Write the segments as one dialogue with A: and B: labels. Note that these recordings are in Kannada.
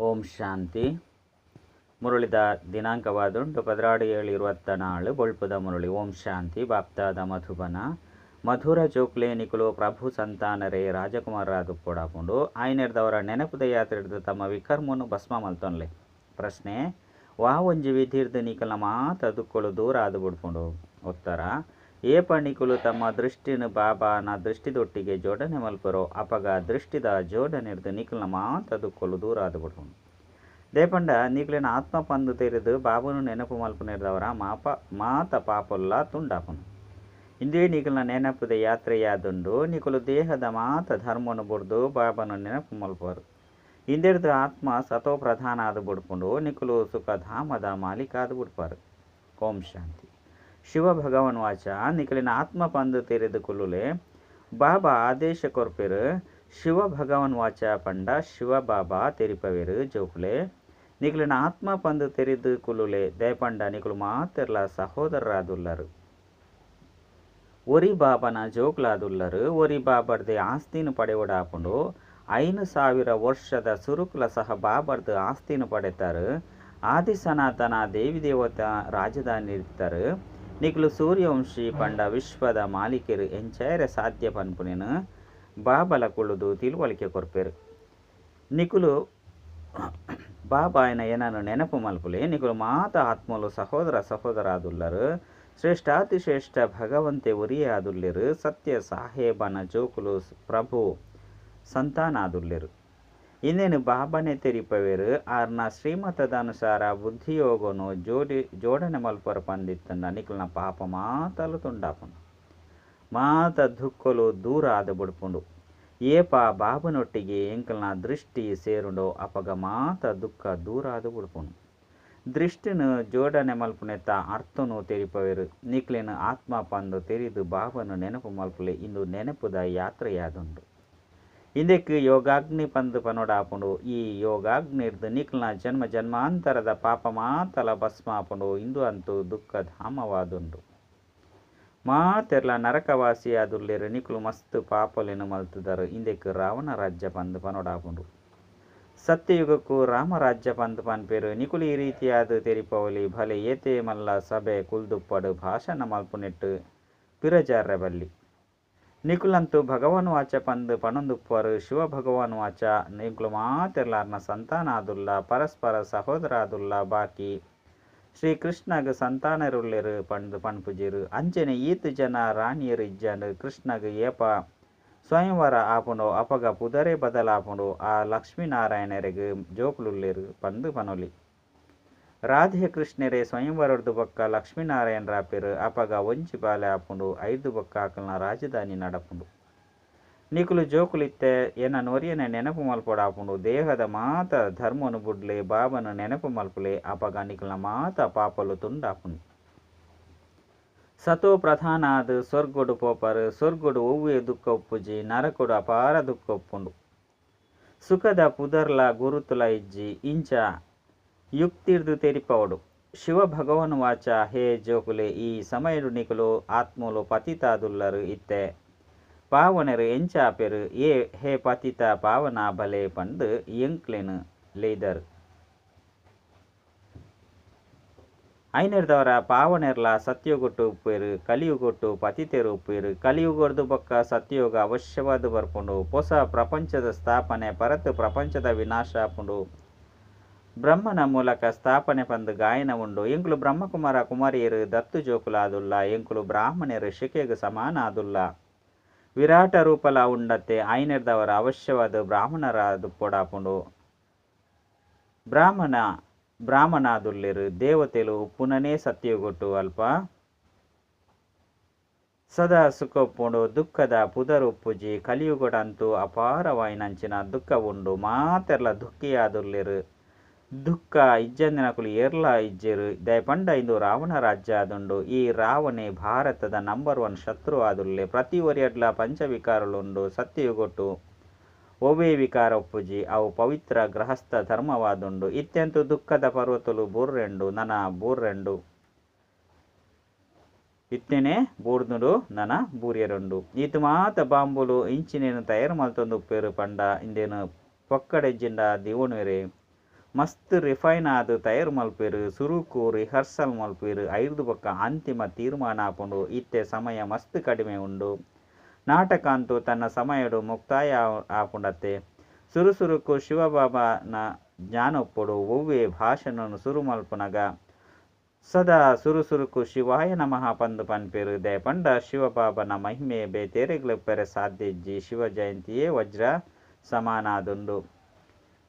A: ಓಂ ಶಾಂತಿ. ಮುರುಳಿದ ದಿನಾಂಕವಾದುಂಟು ಪದರಾಡು ಏಳು ಇರುವತ್ತ ನಾಳು. ಬೊಳ್ಪುದ ಮುರುಳಿ. ಓಂ ಶಾಂತಿ. ಬಾಪ್ತಾದ ಮಧುಬನ. ಮಧುರ ಜೋಕ್ಲೆ ನಿಕುಲು ಪ್ರಭು ಸಂತಾನರೇ. ರಾಜಕುಮಾರರಾದು ಪೋಡಾಪುಂಡು ಆಯ್ನೆರ್ದವರ ನೆನಪುದ ಯಾತ್ರೆ ಹಿಡಿದು ತಮ್ಮ ವಿಕರ್ಮನು ಭಸ್ಮ ಮಲ್ತೊನ್ಲೆ. ಪ್ರಶ್ನೆ ವಾ ಒಂಜಿ ವಿಧಿರ್ದು ನಿಕಲ ಅದುಕೊಳ್ಳು ದೂರ ಆದು ಬಿಡ್ಕೊಂಡು ಉತ್ತರ ಏ ಪಣಿಕುಲು ತಮ್ಮ ದೃಷ್ಟಿನ ಬಾಬಾನ ದೃಷ್ಟಿದೊಟ್ಟಿಗೆ ಜೋಡಣೆ ಮಲ್ಪರೋ ಅಪಗ ದೃಷ್ಟಿದ ಜೋಡಣೆರ್ದು ಮಾತದು ಕೊಲು ದೂರ ಆದು ಬಿಡ್ಕೊಂಡು ದೇಪಂಡ ನಿಕ್ಲಿನ ಆತ್ಮ ಪಂದು ತೆರೆದು ಬಾಬುನು ನೆನಪು ಮಲ್ಪುನಿರ್ದವರ ಮಾಪ, ಮಾತ ಪಾಪೊಲ್ಲ ತುಂಡಾಪನು. ಇಂದೇ ನಿಕಲ್ನ ನೆನಪುದ ಯಾತ್ರೆಯಾದುಂಡು ನಿಕುಲು ದೇಹದ ಮಾತ ಧರ್ಮನು ಬುಡ್ದು ಬಾಬನು ನೆನಪು ಮಲ್ಪರು ಇಂದೆರ್ದು ಆತ್ಮ ಸತೋ ಪ್ರಧಾನ ಆದ ಬಿಡ್ಕೊಂಡು ನಿಕುಲು ಸುಖ ಧಾಮದ ಮಾಲೀಕ ಆದು ಬಿಡ್ಪಾರು ಓಂ ಶಾಂತಿ. ಶಿವ ಭಗವನ್ ವಾಚ ನಿಕಲಿನ ಆತ್ಮ ಪಂದು ತೆರೆದು ಕುಲುಲೆ. ಬಾಬಾ ಆದೇಶ ಕೊರ್ಪೆರು ಶಿವ ಭಗವನ್ ವಾಚ ಪಂಡ ಶಿವ ಬಾಬಾ ತೆರಿಪವೆರು ಜೋಕುಲೆ ನಿಕಲಿನ ಆತ್ಮ ಪಂದು ತೆರೆದು ಕುಲುಲೆ, ದಯಪಂಡ ನಿಕಲು ಮಾತೆರ್ಲ ಸಹೋದರರಾದುಲ್ಲರು. ಒರಿ ಬಾಬನ ಜೋಕ್ಲಾದುಲ್ಲರು ಒರಿ ಬಾಬರ್ದೆ ಆಸ್ತಿನ ಪಡೆಯೋಡಾಕೊಂಡು ಐನು ಸಾವಿರ ವರ್ಷದ ಸುರುಕುಲ ಸಹ ಬಾಬರ್ದು ಆಸ್ತಿನ ಪಡೆತಾರೆ. ಆದಿ ಸನಾತನ ದೇವಿ ದೇವತ ರಾಜಧಾನಿ ಇರ್ತಾರೆ ನಿಕ್ಲು ಸೂರ್ಯವಂಶಿ ಪಂಡ ವಿಶ್ವದ ಮಾಲೀಕರು ಎಂಚಾಯರ ಸಾಧ್ಯ ಪನ್ಪುನೇನು ಬಾಬಲ ಕುಳುದು ತಿಳುವಳಿಕೆ ಕೊರ್ಪೆರು. ನಿಕುಲು ಬಾಬಾಯನ ಏನನ್ನು ನೆನಪು ಮಲ್ಪುಲೆ? ನಿಕುಲು ಮಾತ ಆತ್ಮಲು ಸಹೋದರ ಸಹೋದರಾದುಲ್ಲರು ಶ್ರೇಷ್ಠಾತಿ ಶ್ರೇಷ್ಠಾತಿಶ್ರೇಷ್ಠ ಭಗವಂತೆ ಉರಿಯೇ ಆದುಲ್ಲೆರು ಸತ್ಯ ಸಾಹೇಬನ ಜೋಕುಲು ಪ್ರಭು ಸಂತಾನಾದುಲ್ಲೆರು. ಇನ್ನೇನು ಬಾಬನೆ ತೆರಿಪವೇರು. ಆರ್ನ ಶ್ರೀಮತದ ಅನುಸಾರ ಬುದ್ಧಿಯೋಗನು ಜೋಡಿ ಜೋಡನೆ ಮಲ್ಪರ ಪಂದಿತ್ತನ್ನ ನಿಖಲ್ನ ಪಾಪ ಮಾತಲು ತುಂಡಾಪನು ಮಾತ ದುಃಖಲು ದೂರ ಆದ ಬಿಡ್ಪುಂಡು ಏಪ ಬಾಬನೊಟ್ಟಿಗೆ ಎಂಕಲ್ನ ದೃಷ್ಟಿ ಸೇರುಂಡು, ಅಪಗ ಮಾತ ದುಃಖ ದೂರ ಆದ ಬಿಡ್ಪುಂಡು ದೃಷ್ಟಿನು ಜೋಡಣೆ ಮಲ್ಪುನೆತ್ತ ಅರ್ಥನು ತೆರಿಪವೆರು. ನಿಕ್ಲಿನ ಆತ್ಮ ಪಂದು ತೆರಿದು ಬಾಬನು ನೆನಪು ಮಲ್ಪಲೆ, ಇಂದು ನೆನಪುದ ಯಾತ್ರೆಯಾದುಂಡು. ಇಂದಕ್ಕೆ ಯೋಗಾಗ್ನಿ ಪಂದು ಪನೋಡಾಪುಂಡು. ಈ ಯೋಗಾಗ್ನಿರ್ದು ನಿಕ್ಲ್ನ ಜನ್ಮ ಜನ್ಮಾಂತರದ ಪಾಪ ಮಾತಲ ಭಸ್ಮ ಆಪುಂಡು ಇಂದು ಅಂತೂ ದುಃಖ ಧಾಮವಾದುಂಡು ಮಾತೆರ್ಲ ನರಕವಾಸಿ ಆದುಲ್ಲೆರು ನಿಕ್ಲು ಮಸ್ತ್ ಪಾಪಲೆನು ಮಲ್ತದರು. ಇಂದಕ್ಕೆ ರಾವಣ ರಾಜ್ಯ ಪಂದು ಪನೋಡಾಪುಂಡು. ಸತ್ಯಯುಗಕ್ಕೂ ರಾಮರಾಜ್ಯ ಪಂದು ಪನ್ಪೇರು. ನಿಕುಲು ಈ ರೀತಿಯಾದ ತೆರಿಪವಲಿ ಭಲೆ ಏತೆ ಮಲ್ಲ ಸಭೆ ಕುಲ್ದುಪ್ಪಡು ಭಾಷಣ ಮಲ್ಪುನೆಟ್ಟು ಪಿರಜಾರ್ರ ಬಲ್ಲಿ. ನಿಕುಲಂತೂ ಭಗವಾನ್ ವಾಚ ಪಂದು ಪಣಂದುಪ್ಪರು ಶಿವ ಭಗವಾನ್ ವಾಚ. ನಿಕುಲು ಮಾತೆರ್ಲಾರ್ನ ಸಂತಾನ ಆದುಲ್ಲ ಪರಸ್ಪರ ಸಹೋದರ ಆದುಲ್ಲ ಬಾಕಿ. ಶ್ರೀಕೃಷ್ಣಗ ಸಂತಾನರುಳ್ಳೆರು ಪಂದು ಪಣ್ಪುಜಿರು. ಅಂಚನೆ ಈತ್ ಜನ ರಾಣಿಯರು ಇಜ್ಜನು ಕೃಷ್ಣಗ ಏಪ. ಸ್ವಯಂವರ ಆಪುಂಡು ಅಪಗ ಪುದರೆ ಬದಲಾಪುಂಡು ಆ ಲಕ್ಷ್ಮೀನಾರಾಯಣರಿಗೆ ಜೋಕುಲುಲ್ಲೆರು ಪಂದು ಪನೊಲಿ. ರಾಧೆ ಕೃಷ್ಣರೇ ಸ್ವಯಂವರದ ಬೊಕ್ಕ ಲಕ್ಷ್ಮೀನಾರಾಯಣ ರಾಪೇರು, ಅಪಗ ಒಂಜಿ ಬಾಲೆ ಆಪುಂಡು ಐದು ಬೊಕ್ಕ ಆಕಲ್ನ ರಾಜಧಾನಿ ನಡಪುಂಡು. ನಿಕುಲು ಜೋಕುಲಿತ್ತೆ ಏನ ನೊರಿಯನ ನೆನಪು ಮಲ್ಪೊಡಾಪುಂಡು ದೇಹದ ಮಾತ ಧರ್ಮನು ಬುಡ್ಲೆ, ಬಾಬನ ನೆನಪು ಮಲ್ಪುಲೆ, ಅಪಗ ನಿಕುಲ್ನ ಮಾತ ಪಾಪಲು ತುಂಡಾಪುಂಡು ಸತೋ ಪ್ರಧಾನ ಆದ್ ಸ್ವರ್ಗೊಡು ಪೋಪರು, ಸ್ವರ್ಗೊಡು ಒವ್ವೆ ದುಃಖ ಉಪ್ಪುಜಿ ನರಕೊಡು ಅಪಾರ ದುಃಖ ಉಪ್ಪುಂಡು ಸುಖದ ಪುದರ್ಲ ಗುರುತುಲ ಇಜ್ಜಿ, ಇಂಚ ತೆರಿಪವಡು ಶಿವ ಭಗವನ್ ವಾಚ, ಹೇ ಜೋಕುಲೆ, ಈ ಸಮಯಡು ನಿಕುಲು ಆತ್ಮಲು ಪತಿತಾದುಲ್ಲರು ಇತ್ತೆ. ಪಾವನರು ಎಂಚಾಪೆರು, ಏ, ಹೇ ಪತಿತ ಪಾವನ ಬಲೆ ಪಂದು ಎಂಕ್ಲೆನು ಲೇದರ್ ಐನರ್ದವರ ಪಾವನೆರ್ಲ ಸತ್ಯಗೊಟ್ಟು ಉಪ್ಪೇರು, ಕಲಿಯುಗೊಟ್ಟು ಪತಿತೆರು ಉಪ್ಪೇರು. ಕಲಿಯುಗೊರ್ದು ಬೊಕ್ಕ ಸತ್ಯೋಗ ಅವಶ್ಯವಾದ ಬರ್ಪುಂಡು. ಹೊಸ ಪ್ರಪಂಚದ ಸ್ಥಾಪನೆ, ಪರತ್ ಪ್ರಪಂಚದ ವಿನಾಶ ಆಪುಂಡು ಬ್ರಹ್ಮನ ಮೂಲಕ ಸ್ಥಾಪನೆ ಬಂದು ಗಾಯನ ಉಂಡು. ಎಂಕುಲು ಬ್ರಹ್ಮಕುಮಾರ ಕುಮಾರಿಯರು ದತ್ತು ಜೋಕುಲಾದುಲ್ಲ ಎಂಕುಲು ಬ್ರಾಹ್ಮಣರು ಶಿಕೆಗೆ ಸಮಾನ ಆದುಲ್ಲ. ವಿರಾಟ ರೂಪಲ ಉಂಡತ್ತೆ, ಐನೆರ್ದವರ ಅವಶ್ಯವಾದ ಬ್ರಾಹ್ಮಣರಾದು ಪೊಡಾಪುಂಡು. ಬ್ರಾಹ್ಮಣ, ಬ್ರಾಹ್ಮಣಾದುಲ್ಲಿರು, ದೇವತೆಲು ಪುನನೇ ಸತ್ಯಗೊಟ್ಟು ಅಲ್ಪ. ಸದಾ ಸುಖಪ್ಪುಂಡು, ದುಃಖದ ಪುದರು ಪುದರುಪ್ಪುಜಿ, ಕಲಿಯುಗೊಡಂತೂ ಅಪಾರವಾಯಿನಂಚಿನ ದುಃಖ ಉಂಡು ಮಾತೆರ್ಲ ದುಃಖಿಯಾದುಲ್ಲೆರು. ದುಃಖ ಇಜ್ಜಂದಿನಕುಲು ಏರ್ಲ ಇಜ್ಜೆರು ದಯಪಂಡ ಇಂದು ರಾವಣ ರಾಜ್ಯ ಆದುಂಡು. ಈ ರಾವಣೆ ಭಾರತದ ನಂಬರ್ ಒನ್ ಶತ್ರು ಆದುಲ್ಲೆ. ಪ್ರತಿ ಒರಿಯಡ್ಲ ಪಂಚವಿಕಾರಲುಂಡು ಸತ್ಯಯುಗೊಟ್ಟು ಒಬೇ ವಿಕಾರ ಒಪ್ಪುಜಿ, ಅವು ಪವಿತ್ರ ಗೃಹಸ್ಥ ಧರ್ಮವಾದುಂಡು. ಇತ್ಯಂತು ದುಃಖದ ಪರ್ವತಲು ಬೂರ್ರೆಂಡು, ನನ ಬೂರ್ರೆಂಡು. ಇತ್ತೇನೆ ಬೂರ್ದುಂಡು, ನನ ಬೂರ್ಯರುಂಡು. ಈತು ಮಾತ ಬಾಂಬುಲು ಇಂಚಿನೇನು ತಯಾರು ಮಲ್ತೊಂದು ಉಪ್ಪೇರು ಪಂಡ, ಇಂದೇನು ಪೊಕ್ಕಡೆಜ್ಜಿಂಡ ದಿವಣುವೆರೆ. ಮಸ್ತ್ ರಿಫೈನ್ ಆದು ತಯಾರು ಮಲ್ಪೇರು ಸುರುಕು ರಿಹರ್ಸಲ್ ಮಲ್ಪೇರು, ಐದು ಬೊಕ್ಕ ಅಂತಿಮ ತೀರ್ಮಾನ ಆಪುಂಡು ಇತ್ತೆ ಸಮಯ ಮಸ್ತ್ ಕಡಿಮೆ ಉಂಡು. ನಾಟಕ ಅಂತೂ ತನ್ನ ಸಮಯಡು ಮುಕ್ತಾಯ ಆಪುಂಡತ್ತೆ ಸುರುಸುರುಕು ಶಿವಬಾಬಾನ ಜ್ಞಾನೊಪ್ಪುಡು ಒವ್ವೆ ಭಾಷಣನು ಸುರು ಮಲ್ಪುನಗ ಸದಾ ಸುರುಸುರುಕು ಶಿವಾಯ ನಮಃ ಪಂದು ಪನ್ಪೇರು ದಯ ಪಂಡ ಶಿವಬಾಬನ ಮಹಿಮೆ ಬೇ ತೇರೆಗ್ಲಪ್ಪೆರೆ ಸಾಧ್ಯಜ್ಜಿ ಶಿವ ಜಯಂತಿಯೇ ವಜ್ರ ಸಮಾನಾದುಂಡು.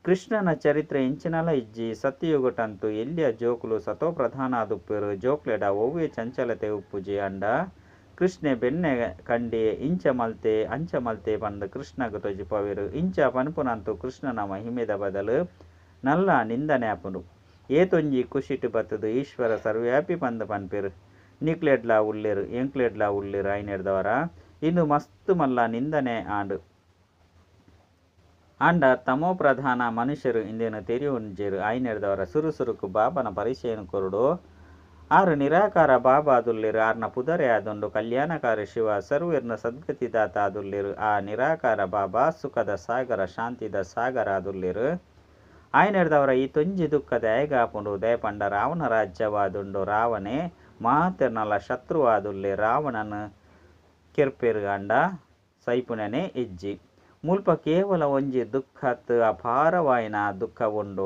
A: ಕೃಷ್ಣನ ಚರಿತ್ರೆ ಇಂಚಿನಲ ಇಜ್ಜಿ. ಸತ್ಯಯುಗಟಂತು ಎಲ್ಲಿಯ ಜೋಕುಲು? ಸತೋ ಪ್ರಧಾನ ಆದುಪ್ಪೇರು ಜೋಕ್ಲೆಡ ಒವ್ವೆ ಚಂಚಲತೆ ಉಪ್ಪುಜಿ ಅಂಡ. ಕೃಷ್ಣೆ ಬೆನ್ನೆ ಕಂಡಿ ಇಂಚ ಮಲ್ತೆ, ಅಂಚ ಮಲ್ತೆ ಪಂಡ ಕೃಷ್ಣಗ ತೊಜಿಪವಿರು ಇಂಚ ಪನ್ಪುನಂತು ಕೃಷ್ಣನ ಮಹಿಮೆದ ಬದಲು ನಲ್ಲ ನಿಂದನೆ ಅಪನು. ಏತೊಂಜಿ ಖುಷಿಟ್ ಬತ್ತದು ಈಶ್ವರ ಸರ್ವ್ಯಾಪಿ ಪಂದ ಪನ್ಪಿರು. ನಿಕ್ಲೆಡ್ಲಾ ಉಳ್ಳಿರು, ಎಂಕ್ಲೆಡ್ಲಾ ಉಳ್ಳಿರು ಐನೆಡ್ದವರ. ಇನ್ನು ಮಸ್ತ್ ಮಲ್ಲ ನಿಂದನೆ ಆಂಡು. ಆಂಡ ತಮೋ ಪ್ರಧಾನ ಮನುಷ್ಯರು ಇಂದೇನು ತೆರಿ ಉಂಜೇರು ಐನೆಡ್ದವರ ಸುರುಸುರುಕು ಬಾಬನ ಪರಿಚಯನು ಕೊರುಡು. ಆರು ನಿರಾಕಾರ ಬಾಬಾ ಆದುಲ್ಲೇರು ಆರ್ನ ಪುದರೆ ಆದುಂಡು ಕಲ್ಯಾಣಕಾರಿ ಶಿವ, ಸರ್ವೇರ್ನ ಸದ್ಗತಿದಾತ ಆದುಲ್ಲಿರು ಆ ನಿರಾಕಾರ ಬಾಬಾ ಸುಖದ ಸಾಗರ, ಶಾಂತಿದ ಸಾಗರ ಆದುಲ್ಲಿರು ಆಯ್ನೆಡ್ದವರ ಈ ತೊಂಜಿ ದುಃಖದ ಏಗಾಪುಂಡು ದಯಪಂಡ ರಾವಣ ರಾಜ್ಯವಾದುಂಡು ರಾವಣೆ ಮಾತೆರ್ನಲ ಶತ್ರುವಾದುಲ್ಲಿ ರಾವಣನ ಕಿರ್ಪಿರ್ಗಂಡ ಸೈಪುನನೆ ಇಜ್ಜಿ ಮುಲ್ಪ ಕೇವಲ ಒಂಜಿ ದುಃಖತ್ ಅಪಾರವಾಯಿನ ದುಃಖ ಉಂಡು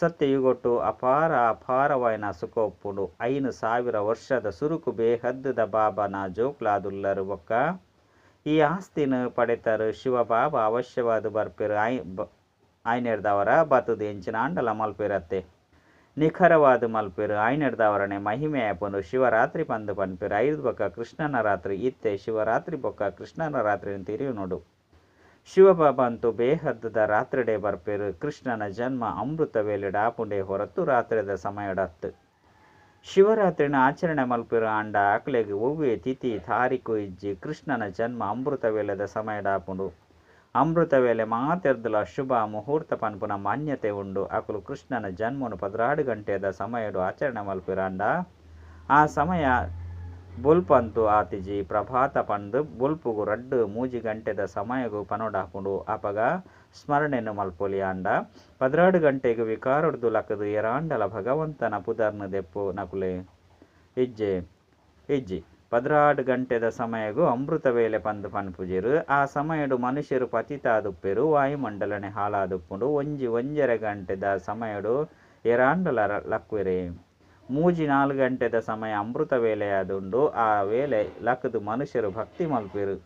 A: ಸತ್ಯಯುಗೊಟ್ಟು ಅಪಾರ ಅಪಾರವಾಯಿನ ಸುಖೊಪ್ಪುಂಡು ಐನು ಸಾವಿರ ವರ್ಷದ ಸುರುಕು ಬೇಹದ್ದದ ಬಾಬನ ಜೋಕ್ಲಾದುಲ್ಲರು ಬೊಕ್ಕ. ಈ ಆಸ್ತಿನ ಪಡೆತರು ಶಿವಬಾಬ ಅವಶ್ಯವಾದ ಬರ್ಪಿರು ಐ ಆಯ್ನೆಡ್ದವರ ಬತುದು ಎಂಚಿನ ಅಂಡಲ ಮಲ್ಪಿರತ್ತೆ. ನಿಖರವಾದ ಮಲ್ಪಿರು ಆಯ್ನೆಡ್ದವರನೆ ಮಹಿಮೆ ಆಪುಂಡು ಶಿವರಾತ್ರಿ ಪಂದು ಪನ್ಪೆರು ಐದು ಬೊಕ್ಕ ಕೃಷ್ಣನ ರಾತ್ರಿ ಇತ್ತೆ ಶಿವರಾತ್ರಿ ಬೊಕ್ಕ ಕೃಷ್ಣನ ರಾತ್ರಿ ತಿರಿವು ನೋಡು ಶಿವಬಾಬಾ ಅಂತೂ ಬೇಹದ್ದದ ರಾತ್ರಿಡೆ ಬರ್ಪೇರು. ಕೃಷ್ಣನ ಜನ್ಮ ಅಮೃತ ವೇಲೆ ಆಪುಂಡೆ ಹೊರತು ರಾತ್ರಿದ ಸಮಯಡತ್ತು. ಶಿವರಾತ್ರಿನ ಆಚರಣೆ ಮಲ್ಪಿರು ಆಂಡ ಆಕಳೆಗೆ ಒವ್ವೆ ತಿಥಿ ತಾರೀಕು ಇಜ್ಜಿ ಕೃಷ್ಣನ ಜನ್ಮ ಅಮೃತ ವೇಲೆದ ಸಮಯ ಡಾಪುಂಡು ಅಮೃತ ವೇಲೆ ಮಾತೆರ್ದಲ ಶುಭ ಮುಹೂರ್ತ ಪನ್ಪುನ ಮಾನ್ಯತೆ ಉಂಡು. ಅಕಲು ಕೃಷ್ಣನ ಜನ್ಮನು ಪದ್ರಾಡು ಗಂಟೆದ ಸಮಯಡು ಆಚರಣೆ ಮಲ್ಪಿರಾಂಡ ಆ ಸಮಯ ಬುಲ್ಪಂತು ಆತಿಜಿ ಪ್ರಭಾತ ಪಂದ್ ಬುಲ್ಪುಗು ರಡ್ಡು ಮೂಜಿ ಗಂಟೆದ ಸಮಯಗು ಪನೋಡಾಕೊಂಡು ಅಪಗ ಸ್ಮರಣೆನು ಮಲ್ಪೊಲಿ ಆಂಡ. ಪದ್ರಾಡು ಗಂಟೆಗು ವಿಕಾರೊಡ್ದು ಲಕದು ಎರಾಂಡಲ ಭಗವಂತನ ಪುದರ್ನ ದೆಪ್ಪು ನಕುಲೆ. ಇಜ್ಜೆ, ಇಜ್ಜಿ, ಪದ್ರಾಡು ಗಂಟೆದ ಸಮಯಗು ಅಮೃತ ವೇಲೆ ಪಂದ್ ಪನ್ಪುಜಿರು. ಆ ಸಮಯಡು ಮನುಷ್ಯರು ಪತಿತಾದುಪ್ಪೆರು, ವಾಯುಮಂಡಲನೆ ಹಾಲಾದುಪ್ಪುಂಡು ಒಂಜಿ ಒಂಜರೆ ಗಂಟೆದ ಸಮಯಡು ಎರಾಂಡಲ ಲಕ್ವೆರೆ ಮೂಜಿ ನಾಲ್ಕು ಗಂಟೆದ ಸಮಯ ಅಮೃತ ವೇಳೆಯಾದುಂಡು ಆ ವೇಳೆ ಲಕ್ಕದು ಮನುಷ್ಯರು ಭಕ್ತಿ ಮಲ್ಪೆರು.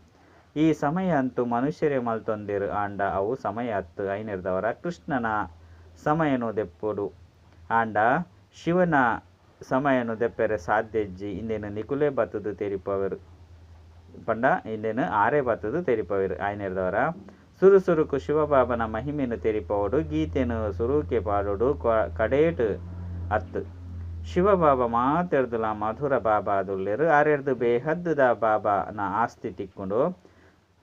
A: ಈ ಸಮಯ ಅಂತೂ ಮನುಷ್ಯರೇ ಮಲ್ತೊಂದಿರು. ಆಂಡ ಅವು ಸಮಯ ಹತ್ತು. ಐನಿರ್ದವರ ಕೃಷ್ಣನ ಸಮಯನು ದೆಪ್ಪುಡು. ಆಂಡ ಶಿವನ ಸಮಯನು ದೆಪ್ಪೆರೆ ಸಾಧ್ಯಜ್ಜಿ. ಇಂದೇನು ನಿಕುಲೆ ಬತ್ತದು ತೆರಿಪವರು. ಪಂಡ ಇಂದೇನು ಆರೆ ಬತ್ತದು ತೆರಿಪವರು. ಆಯ್ನಿರ್ದವರ ಸುರು ಸುರುಕು ಶಿವಬಾಬನ ಮಹಿಮೆನು ತೆರಿಪವಡು ಗೀತೆನು ಸುರುಕೆ ಪಾಡೋಡು. ಕಡೇಟು ಅತ್ತು ಶಿವಬಾಬಾ ಮಾತೆರ್ದುಲ ಮಧುರ ಬಾಬಾ ಅದುಲ್ಲೆರು ಆರೆರ್ದು ಬೇಹದ್ದುದ ಬಾಬಾನ ಆಸ್ತಿ ತಿಕ್ಕೊಂಡು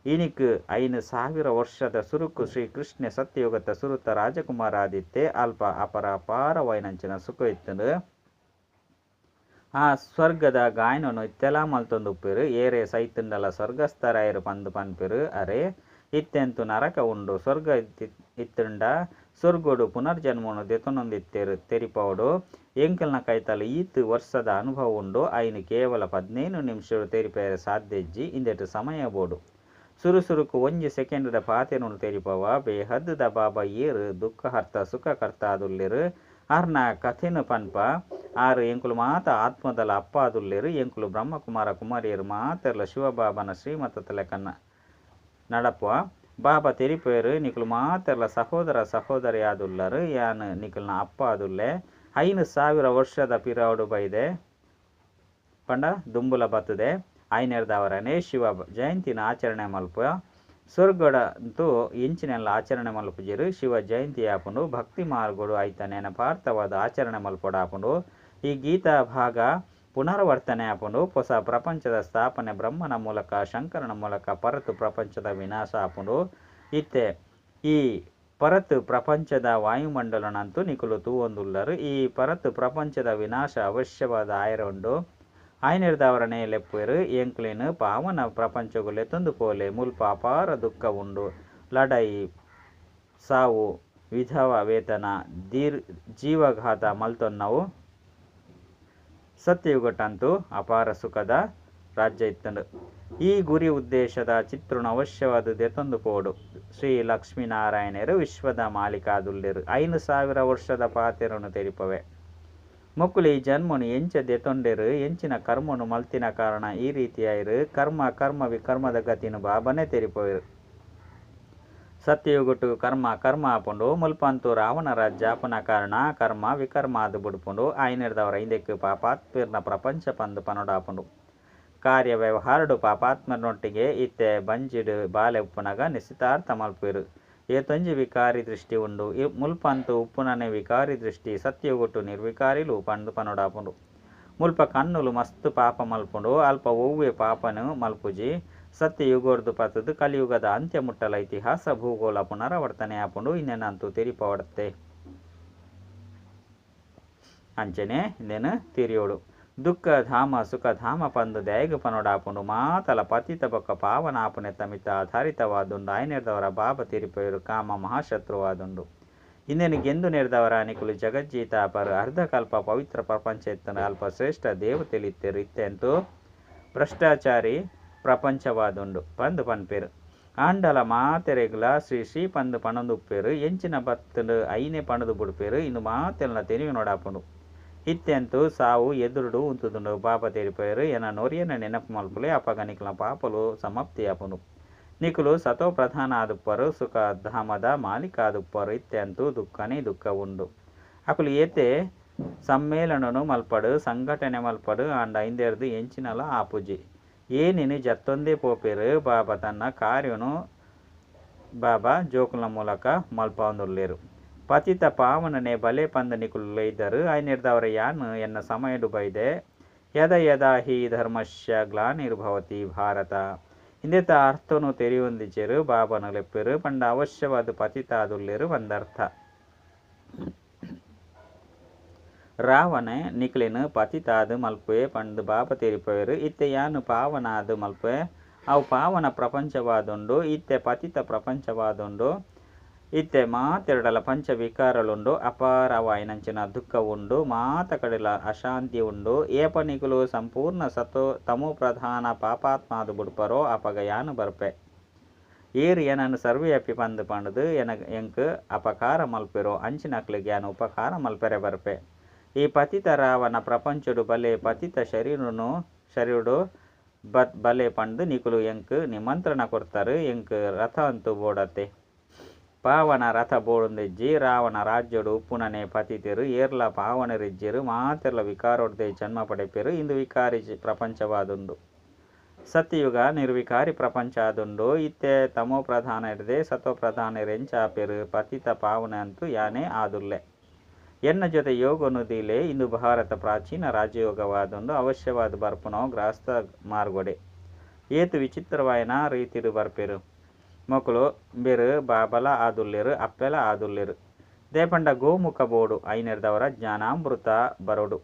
A: ಇನಿಕ್ ಐನು ಸಾವಿರ ವರ್ಷದ ಸುರುಕು ಶ್ರೀ ಕೃಷ್ಣ ಸತ್ಯಯುಗತ ಸುರುತ ರಾಜಕುಮಾರ ಆದಿತ್ತೆ ಅಲ್ಪ ಅಪರ ಅಪಾರ ವೈನಂಚಿನ ಸುಖ ಇತ್ತಂದು. ಆ ಸ್ವರ್ಗದ ಗಾಯನನು ಇತ್ತೆಲ್ಲ ಮಲ್ತೊಂದು ಉಪ್ಪಿರು. ಏರೆ ಸೈತಂಡಲ ಸ್ವರ್ಗಸ್ಥರಾಯರು ಪಂದು ಪನ್ಪಿರು. ಅರೆ ಇತ್ತೆಂತು ನರಕ ಉಂಡು, ಸ್ವರ್ಗ ಇತ್ತುಂಡ. ಸ್ವರ್ಗೋಡು ಪುನರ್ಜನ್ಮನು ದೆತನೊಂದಿತ್ತೇರು ತೆರಿಪವಡು ಎಂಕಲ್ನ ಕೈತಲು ಈತ್ ವರ್ಷದ ಅನುಭವ ಉಂಡು. ಐನು ಕೇವಲ ಪದಿನೈದು ನಿಮಿಷ ತೆರಿಪಾಯ ಸಾಧ್ಯಜ್ಜಿ, ಇಂದೆಟ್ ಸಮಯ ಬೋಡು. ಸುರುಸುರುಕು ಒಂಜಿ ಸೆಕೆಂಡ್ದ ಪಾತೆನು ತೆರಿಪವ ಬೇಹದ್ದದ ಬಾಬಾ ಏರು ಸುಖ ಕರ್ತ ಅದುಲ್ಲೆರು. ಆರ್ನ ಕಥೆನು ಪನ್ಪ. ಆರು ಎಂಕುಲು ಮಾತ ಆತ್ಮದಲ ಅಪ್ಪ ಅದುಲ್ಲೆರು. ಎಂಕುಲು ಬ್ರಹ್ಮಕುಮಾರ ಕುಮಾರಿಯರು ಮಾತೆರ್ಲ ಶಿವಬಾಬನ ಶ್ರೀಮತ ತಲೆಕನ್ನ ನಡಪ ಬಾಬಾ ತೆರಿಪೇರು ನಿಕುಲು ಮಾತೆರ್ಲ ಸಹೋದರ ಸಹೋದರಿ ಆದುಲ್ಲರ್ ಯಾನ್ ನಿಕುಲ್ನ ಅಪ್ಪ ಅದುಲ್ಲೆ ಐನು ಸಾವಿರ ವರ್ಷದ ಪಿರಾವಡು ಬೈದೆ ಪಂಡ ದುಂಬುಲ ಬತ್ತದೆ ಐನೆರ್ದವರನೇ ಶಿವ ಜಯಂತಿನ ಆಚರಣೆ ಮಲ್ಪ ಸ್ವರ್ಗಡಂತೂ ಇಂಚಿನೆಲ್ಲ ಆಚರಣೆ ಮಲ್ಪುಜಿರು ಶಿವ ಜಯಂತಿ ಆಪುಂಡು ಭಕ್ತಿ ಮಾರ್ಗಡು ಐತ ನೆನಪಾರ್ಥವಾದ ಆಚರಣೆ ಮಲ್ಪಡಾಪುಂಡು ಈ ಗೀತಾ ಭಾಗ ಪುನರ್ವರ್ತನೆ ಆಪುಂಡು ಹೊಸ ಪ್ರಪಂಚದ ಸ್ಥಾಪನೆ ಬ್ರಹ್ಮನ ಮೂಲಕ, ಶಂಕರನ ಮೂಲಕ ಪರತು ಪ್ರಪಂಚದ ವಿನಾಶ ಆಪುಂಡು. ಇತ್ತೆ, ಈ ಪರತು ಪ್ರಪಂಚದ ವಾಯುಮಂಡಲನಂತೂ ನಿಕುಲು ತೂವೊಂದುಲ್ಲರು. ಈ ಪರತು ಪ್ರಪಂಚದ ವಿನಾಶ ಅವಶ್ಯವಾದ ಆಯರುಂಡು. ಆಯ್ನಿರ್ದವರನೆ ಲೆಪ್ಪುವೆರು ಎಂಕ್ಲಿನ ಪಾವನ ಪ್ರಪಂಚಗುಲೆ ತಂದು ಪೋಲೆ ಮುಲ್ಪ ಅಪಾರ ದುಃಖ ಉಂಡು ಲಡೈ ಸಾವು, ವಿಧವ, ವೇತನ, ದೀರ್, ಜೀವಘಾತ ಮಲ್ತೊನ್ನವು. ಸತ್ಯಯುಗಟ್ಟಂತೂ ಅಪಾರ ಸುಖದ ರಾಜ್ಯ ಇತ್ತಂದು. ಈ ಗುರಿ ಉದ್ದೇಶದ ಚಿತ್ರಣ ಅವಶ್ಯವಾದ ದೆತೊಂದು ಪೋಡು ಶ್ರೀ ಲಕ್ಷ್ಮೀನಾರಾಯಣರು ವಿಶ್ವದ ಮಾಲೀಕಾದುಲ್ಲಿರು ಐನು ಸಾವಿರ ವರ್ಷದ ಪಾತೆರನು ತೆರಿಪವೆ. ಮುಕುಲಿ ಜನ್ಮನು ಎಂಚ ತೊಂಡೆರು, ಎಂಚಿನ ಕರ್ಮನು ಮಲ್ತಿನ ಕಾರಣ ಈ ರೀತಿಯಾಯಿರು. ಕರ್ಮ ಕರ್ಮ ವಿಕರ್ಮದ ಗತಿನು ಬಾಬನೆ ತೆರಿಪೋಯರು ಸತ್ಯಯುಗುಟ್ಟು ಕರ್ಮ ಕರ್ಮ ಆಪುಂಡು ಮುಲ್ಪಂತು ರಾವಣ ರಾಜ್ಯ, ಪುನ ಕಾರಣ, ಕರ್ಮ, ವಿಕರ್ಮ ಅದು ಬಿಡ್ಪುಂಡು ಆಯ್ನಿರ್ದವರ ಹಿಂದೆಕ್ಕು ಪಾಪಾತ್ಮೀರ್ನ ಪ್ರಪಂಚ ಪಂದು ಪನೊಡಾಪುಂಡು ಕಾರ್ಯ ವ್ಯವಹಾರಡು ಪಾಪಾತ್ಮನೊಟ್ಟಿಗೆ ಇತ್ತೆ ಬಂಜಿಡು ಬಾಲೆ ಉಪ್ಪುನಗ ನಿಶ್ಚಿತಾರ್ಥ ಮಲ್ಪಿರು ಏತೊಂಜಿ ವಿಕಾರಿ ದೃಷ್ಟಿ ಉಂಡು. ಮುಲ್ಪಂತು ಉಪ್ಪುನನೆ ವಿಕಾರಿ ದೃಷ್ಟಿ ಸತ್ಯಗುಟ್ಟು ನಿರ್ವಿಕಾರಿಲು ಪಂಡು ಪನೊಡಾಪುಂಡು ಮುಲ್ಪ ಕಣ್ಣುಲು ಮಸ್ತ್ ಪಾಪ ಮಲ್ಪುಂಡು, ಅಲ್ಪ ಒವ್ವೆ ಪಾಪನು ಮಲ್ಪುಜಿ. ಸತ್ಯಯುಗೋರ್ದು ಪತದು ಕಲಿಯುಗದ ಅಂತ್ಯ ಮುಟ್ಟಲ ಇತಿಹಾಸ, ಭೂಗೋಳ ಪುನರಾವರ್ತನೆ ಆಪುಂಡು ಇನ್ನೇನಂತೂ ತೆರಿಪವಡತ್ತೆ. ಅಂಚನೆ ಇನ್ನೇನು ತಿರಿಯೋಳು. ದುಃಖ, ಧಾಮ, ಸುಖ, ಧಾಮ ಪಂದು ದಯಗ ಪನೊಡಾಪುಂಡು ಮಾತಲ ಪತಿತ ಬೊಕ್ಕ ಪಾವನ ಆಪುನೆ ತಮಿತ ಆಧಾರಿತವಾದುಂಡು ಆಯ್ನೆರ್ದವರ ಬಾಬ ತಿರಿಪೇರು ಕಾಮ ಮಹಾಶತ್ರುವಾದುಂಡು. ಇನ್ನೇನು ಗೆಂದು ನೆರೆದವರ ಅನಿಕುಲು ಜಗಜ್ಜೀತ ಪರ ಅರ್ಧಕಲ್ಪ ಪವಿತ್ರ ಪ್ರಪಂಚ ಎತ್ತನ ಅಲ್ಪ ಶ್ರೇಷ್ಠ ದೇವತೆಲಿತ್ತೆರು ಇತ್ತೆಂತೂ ಭ್ರಷ್ಟಾಚಾರಿ ಪ್ರಪಂಚವಾದುಂಡು ಪಂದು ಪನ್ಪೇರು ಆಂಡಲ ಮಾತೆರೆಗ್ಲ ಶ್ರೀ ಶ್ರೀ ಪಂದು ಪಣದುಪ್ಪೇರು ಎಂಚಿನ ಬತ್ತಂಡು ಐನೆ ಪಣದು ಬುಡ್ಪೇರು ಇನ್ನು ಮಾತೆಲ್ಲ ತೆರಿವು ನೋಡಾಪುಂಡು ಇತ್ತೆಂತೂ ಸಾವು ಎದುರುಡು ಉಂತುದುಂಡು ಪಾಪ ತೆರಿಪೇರು ಎನ ನೊರಿಯನ ನೆನಪು ಮಲ್ಪುಲೆ ಅಪಗ ನಿಕ್ಲ ಪಾಪಲು ಸಮಾಪ್ತಿ ಆಪುಂಡು ನಿಕುಲು ಸತೋ ಪ್ರಧಾನ ಆದುಪ್ಪರು ಸುಖ ಧಾಮದ ಮಾಲೀಕ ಆದುಪ್ಪರು ಇತ್ತೆಂತೂ ದುಃಖನೇ ದುಃಖ ಉಂಡು ಅಕುಲು ಏತೆ ಸಮ್ಮೇಳನನು ಮಲ್ಪಡು ಸಂಘಟನೆ ಮಲ್ಪಡು ಆಂಡ ಐಂದೆರ್ದು ಎಂಚಿನಲ ಆಪುಜಿ ಏನಿನಿ ಜತ್ತೊಂದೇ ಪೋಪೆರ್, ಬಾಬಾ ತನ್ನ ಕಾರ್ಯನು ಬಾಬಾ ಜೋಕುಲ ಮೂಲಕ ಮಲ್ಪೊಂದುಲ್ಲೇರು ಪತಿತ ಪಾವನನೆ ಬಲೆ ಪಂದ ನಿಕುಲು ಇದ್ದರು. ಐನಿರ್ದವರ ಯಾನ್ ಎನ್ನ ಸಮಯ ಬೈದೆ, ಯದ ಯದ ಹಿ ಧರ್ಮಶ್ಯ ಗ್ಲಾನಿರ್ಭವತಿ ಭಾರತ. ಇಂದೆತ ಅರ್ಥನು ತೆರೆಯೊಂದಿಚೆರು, ಬಾಬನ ಲೆಪ್ಪೆರು, ಪಂಡ ಅವಶ್ಯವಾದ ಪತಿತ ಆದುಲ್ಲೇರು ಒಂದರ್ಥ. ರಾವಣ ನಿಕ್ಲೆನು ಪತಿತಾದು ಮಲ್ಪೆ ಪಂಡು ಬಾಪ ತೆರಿಪೋಯರು ಇತ್ತೆ ಯಾನು ಪಾವನಾದು ಮಲ್ಪೆ. ಅವು ಪಾವನ ಪ್ರಪಂಚವಾದುಂಡು, ಇತ್ತೆ ಪತಿತ ಪ್ರಪಂಚವಾದುಂಡು. ಇತ್ತೆ ಮಾತೆರಡಲ ಪಂಚ ವಿಕಾರಳುಂಡು ಅಪಾರವಾಯಿನಂಚಿನ ದುಃಖ ಉಂಡು ಮಾತ ಕಡೆಲ ಅಶಾಂತಿ ಉಂಡು ಏಪನಿಗುಲು ಸಂಪೂರ್ಣ ಸತೋ ತಮೋ ಪ್ರಧಾನ ಪಾಪಾತ್ಮಾದು ಬುಡ್ಪರೋ, ಅಪಗ ಯಾನು ಬರ್ಪೆ. ಏರು ಏನನ್ನು ಸರ್ವೇಯಪಿ ಪಂದು ಪಂಡದು ಎನ ಎಂಕ್ ಅಪಕಾರ ಮಲ್ಪೆರೋ, ಅಂಚಿನಕ್ಲಿಗೆ ಯಾನು ಉಪಕಾರ ಮಲ್ಪೆರೆ ಬರ್ಪೆ. ಈ ಪತಿತ ರಾವಣ ಪ್ರಪಂಚಡು ಬಲೆ ಪತಿತ ಶರೀರನು, ಶರೀರುಡು ಬತ್ ಬಲೆ ಪಂಡು ನಿಕುಲು ಎಂಕ್ ನಿಮಂತ್ರಣ ಕೊಡ್ತಾರೆ, ಎಂಕ್ ರಥ ಅಂತೂ ಬೋಡತ್ತೆ. ಪಾವನ ರಥ ಬೋಡುಂದೆಜ್ಜಿ ರಾವಣ ರಾಜ್ಯಡು ಉಪ್ಪುನನೆ ಪತಿತಿರು, ಏರ್ಲ ಪಾವನರಿಜ್ಜೆರು, ಮಾತೆರ್ಲ ವಿಕಾರೊಡ್ದೆ ಜನ್ಮ ಪಡೆಪೆರು, ಇಂದು ವಿಕಾರಿ ಪ್ರಪಂಚವಾದುಂಡು. ಸತ್ಯಯುಗ ನಿರ್ವಿಕಾರಿ ಪ್ರಪಂಚ ಆದುಂಡು ಇತ್ತೆ ತಮೋ ಪ್ರಧಾನ ಇರದೆ ಸತ್ವ ಪ್ರಧಾನ ರೆಂಚಾಪೆರು ಪತಿತ ಪಾವನ ಅಂತೂ ಯಾನೇ ಆದುಲ್ಲೆ. ಎನ್ನ ಜೊತೆ ಯೋಗನು ದಿಲೆ ಇಂದು ಭಾರತ ಪ್ರಾಚೀನ ರಾಜಯೋಗವಾದೊಂದು ಅವಶ್ಯವಾದ ಬರ್ಪುನೋ ಗ್ರಾಸ್ತ ಮಾರ್ಗೊಡೆ. ಏತು ವಿಚಿತ್ರವಾಯನ ರೀತಿಡು ಬರ್ಪೆರು. ಮಕ್ಕಳು, ಬೆರು, ಬಾಬಲ ಆದುಲ್ಲೆರು ಅಪ್ಪೆಲ ಆದುಲ್ಲೆರು ದೇಪಂಡ ಗೋಮುಖ ಬೋಡು, ಐನೆರ್ದವರ ಜ್ಞಾನಾಮೃತ ಬರೋಡು.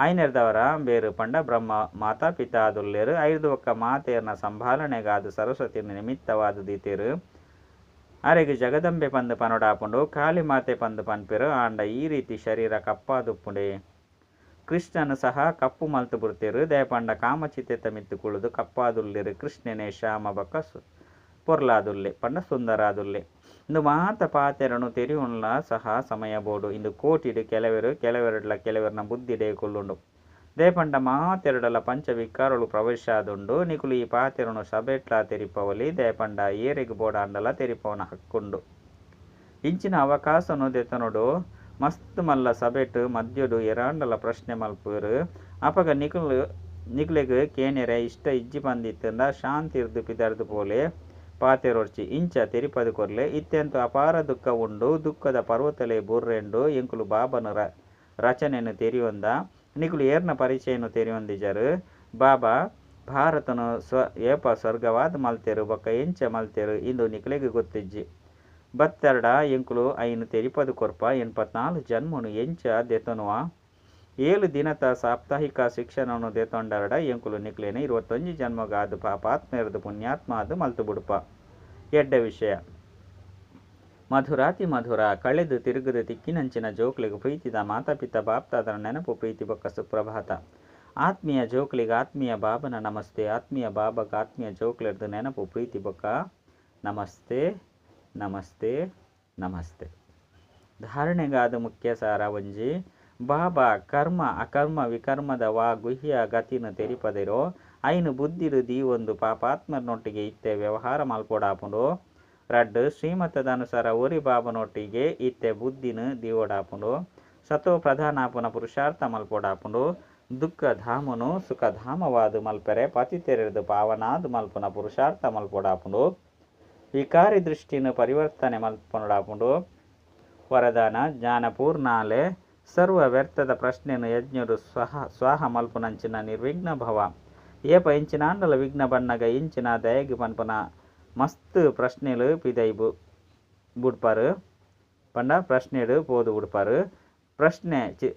A: ಐನೆರ್ದವರ ಬೇರು ಪಂಡ ಬ್ರಹ್ಮ, ಮಾತಾ ಪಿತಾ ಆದುಲ್ಲೆರು ಐದು ಒಕ್ಕ ಮಾತೆಯರ್ನ ಸಂಭಾಲನೆಗಾದು ಸರಸ್ವತಿ ನಿಮಿತ್ತವಾದ ದೀತೆರು ಅರೆಗೆ ಜಗದಂಬೆ ಪಂದು ಪನೊಡಾಪುಂಡು ಕಾಳಿ ಮಾತೆ ಪಂದು ಪನ್ಪೆರು ಆಂಡ ಈ ರೀತಿ ಶರೀರ ಕಪ್ಪಾದುಪ್ಪುಂಡೆ ಕೃಷ್ಣನು ಸಹ ಕಪ್ಪು ಮಲ್ತು ಬುಡ್ತೇರು ದೇಪಂಡ ಕಾಮಚಿತ್ತೆತ ತಮಿತ್ತು ಕುಳಿದು ಕಪ್ಪಾದುಲ್ಲೆರು ಕೃಷ್ಣನೇ ಶ್ಯಾಮ ಬಕ್ಕ ಪೊರ್ಲಾದುಲ್ಲೆ ಪಂಡ ಸುಂದರಾದುಲ್ಲೆ ಇಂದು ಮಾತ ಪಾತೆರನು ತೆರಿಯುಣ್ಲ ಸಹ ಸಮಯ ಬೋಡು, ಇಂದು ಕೋಟಿಡು ಕೆಲವರು, ಕೆಲವೆರಡ್ಲ ಕೆಲವೆರ್ನ ಬುದ್ಧಿಡೆ ಕೊಲ್ಲುಂಡು. ದೇಪಂಡ ಮಾತೆರಡಲ ಪಂಚ ವಿಕಾರಳು ಪ್ರವೇಶಾದುಂಡು, ನಿಕುಲು ಈ ಪಾತೆರನು ಸಬೆಟ್ಲ ತೆರಿಪವಲಿ, ದೇಪಂಡ ಏರೆಗ್ ಬೋಡಾಂಡಲ ತೆರಿಪವನ ಹಕ್ಕುಂಡು. ಇಂಚಿನ ಅವಕಾಶನು ದೆತನುಡು, ಮಸ್ತ್ ಮಲ್ಲ ಸಬೆಟ್ ಮದ್ಯಡು ಎರಾಂಡಲ ಪ್ರಶ್ನೆ ಮಲ್ಪುರು ಅಪಗ ನಿಕುಲು, ನಿಕ್ಲೆಗ್ ಕೇನೆರೆ ಇಷ್ಟ ಇಜ್ಜಿ ಬಂದಿತ್ತಂದ ಶಾಂತಿ ಇರ್ದು ಪಿದರ್ದು ಪೋಲೆ, ಪಾತೆರೊರ್ಚಿ ಇಂಚ ತೆರಿಪದು ಕೊರ್ಲೆ, ಇತ್ತೆಂತು ಅಪಾರ ದುಃಖ ಉಂಡು, ದುಃಖದ ಪರ್ವತಲೆ ಬುರ್ರೆಂಡು ಎಂಕುಲು ಬಾಬನ ರಚನೆಯನ್ನು ತೆರಿಯೊಂದ. ನಿಕುಲು ಏರ್ನ ಪರಿಚಯನು ತೆರಿಯೊಂದಿಜರು. ಬಾಬಾ, ಭಾರತನು ಸ್ವ, ಏಪ ಸ್ವರ್ಗವಾದ ಮಲ್ತೆರು, ಬೊಕ್ಕ ಎಂಚ ಮಲ್ತೆರು, ಇಂದು ನಿಕ್ಲೆಗ್ ಗೊತ್ತಿಜ್ಜಿ. ಬತ್ತೆರಡ ಎಂಕುಲು ಐನು ತೆರಿಪದು ಕೊರ್ಪ, ಎನ್ಪತ್ನಾಲ್ಕು ಜನ್ಮನು ಎಂಚ ದೆತನುವ. ಏಳು ದಿನದ ಸಾಪ್ತಾಹಿಕ ಶಿಕ್ಷಣವನ್ನು ದೆತೊಂಡರಡ, ಎಂಕುಲು ನಿಕ್ಲೇನೆ ಇರುವತ್ತೊಂಜಿ ಜನ್ಮಗಾದು ಪಾಪಾತ್ಮ ಇರದು ಪುಣ್ಯಾತ್ಮ ಅದು ಮಲ್ತು ಬಿಡುಪ ಎಡ್ಡ ವಿಷಯ. ಮಧುರಾತಿ ಮಧುರ, ಕಳೆದು ತಿರುಗದು ತಿಕ್ಕಿನಂಚಿನ ಜೋಕ್ಲಿಗೆ ಪ್ರೀತಿದ ಮಾತಾಪಿತ ಬಾಪ್ತಾದರ ನೆನಪು ಪ್ರೀತಿ ಬೊಕ್ಕ ಸುಪ್ರಭಾತ ಆತ್ಮೀಯ ಜೋಕ್ಲಿಗೆ ಆತ್ಮೀಯ ಬಾಬನ ನಮಸ್ತೆ, ಆತ್ಮೀಯ ಬಾಬಗೆ ಆತ್ಮೀಯ ಜೋಕ್ಲಿರ್ದು ನೆನಪು ಪ್ರೀತಿ ಬೊಕ್ಕ. ನಮಸ್ತೆ ನಮಸ್ತೆ ನಮಸ್ತೆ. ಧಾರಣೆಗಾದ ಮುಖ್ಯ ಸಾರ ಒಂಜಿ, ಬಾಬಾ ಕರ್ಮ, ಅಕರ್ಮ ವಿಕರ್ಮದ ವಾ ಗುಹ್ಯ ಗತಿನ ತೆರಿಪದಿರೋ, ಐನು ಬುದ್ಧಿರು ದಿ ಒಂದು ಪಾಪಾತ್ಮರನೊಟ್ಟಿಗೆ ಇತ್ತೆ ವ್ಯವಹಾರ ಮಲ್ಪೊಡಾಪುಂಡು ರಡ್ಡು ಶ್ರೀಮತದ ಅನುಸಾರ ಓರಿ ಬಾಬನೊಟ್ಟಿಗೆ ಇತ್ತೆ ಬುದ್ಧಿನ ದಿವೋಡಾಪುಂಡು, ಸತೋ ಪ್ರಧಾನಾಪುನ ಪುರುಷಾರ್ಥ ಮಲ್ಪೋಡಾಪುಂಡು ದುಃಖ ಧಾಮನು ಸುಖ ಧಾಮವಾದು ಪತಿ ಪತಿತೆರೆದು ಪಾವನಾದು ಮಲ್ಪುನ ಪುರುಷಾರ್ಥ ಮಲ್ಪೋಡಾಪುಂಡು. ವಿಕಾರಿ ದೃಷ್ಟಿನ ಪರಿವರ್ತನೆ ಮಲ್ಪೊಡಾಪುಂಡು. ವರದಾನ, ಜ್ಞಾನಪೂರ್ಣಾಲೆ, ಸರ್ವ ವ್ಯರ್ಥದ ಪ್ರಶ್ನೆಯನ್ನು ಯಜ್ಞರು ಸ್ವಹ, ಸ್ವಾಹ ಮಲ್ಪುನಂಚಿನ ನಿರ್ವಿಘ್ನ ಭವ. ಏಪ ಇಂಚಿನಾಂಡಲ ವಿಘ್ನ ಬಣ್ಣಗ ಇಂಚಿನ ದಯಗಿ ಪನ್ಪನ ಮಸ್ತ್ ಪಿದೈ ಬು, ಬುಡ್ಪಾರು. ಪಂಡ ಪ್ರಶ್ನೆಡು ಪೋದು ಬುಡ್ಪಾರು. ಪ್ರಶ್ನೆ ಚಿ,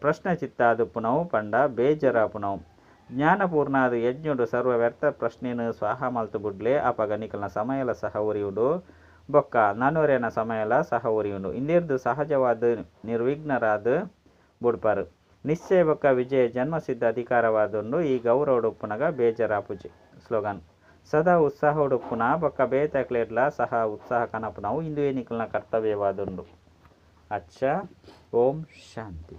A: ಪ್ರಶ್ನೆ ಚಿತ್ತಾದ ಪುನವು ಪಂಡ, ಬೇಜರ ಪುನವು ಜ್ಞಾನಪೂರ್ಣಾದು ಯಜ್ಞುಡು ಸರ್ವ ವ್ಯರ್ಥ ಪ್ರಶ್ನೆನು, ಸ್ವಾಹ ಮಲ್ತು ಬುಡ್ಲೆ ಅಪಗ ಸಮಯಲ ಸಹ ಉರಿಯುಡು. ಬೊಕ್ಕ, ನಾನೂರೇನ ಸಮಯಲ ಸಹ ಉರಿಯುಂಡು. ಇಂದಿರ್ದು ಸಹಜವಾದ ನಿರ್ವಿಘ್ನರಾದ ಬುಡ್ಪಾರು. ನಿಶ್ಚಯ ಬೊಕ್ಕ ವಿಜಯ ಜನ್ಮಸಿದ್ಧ ಅಧಿಕಾರವಾದುಂಡು, ಈ ಗೌರವ ಬೇಜರ ಪೂಜೆ, ಸ್ಲೋಗನ್. ಸದಾ ಉತ್ಸಾಹ ಉಡುಪುನ ಬೊಕ್ಕ ಬೇತಕ್ಲೇಡ್ಲ ಸಹ ಉತ್ಸಾಹ ಕನಪುನವು ಇಂದು ಎನಿಕಲ್ನ ಕರ್ತವ್ಯವಾದುಂಡು ಅಚ್ಚ ಓಂ ಶಾಂತಿ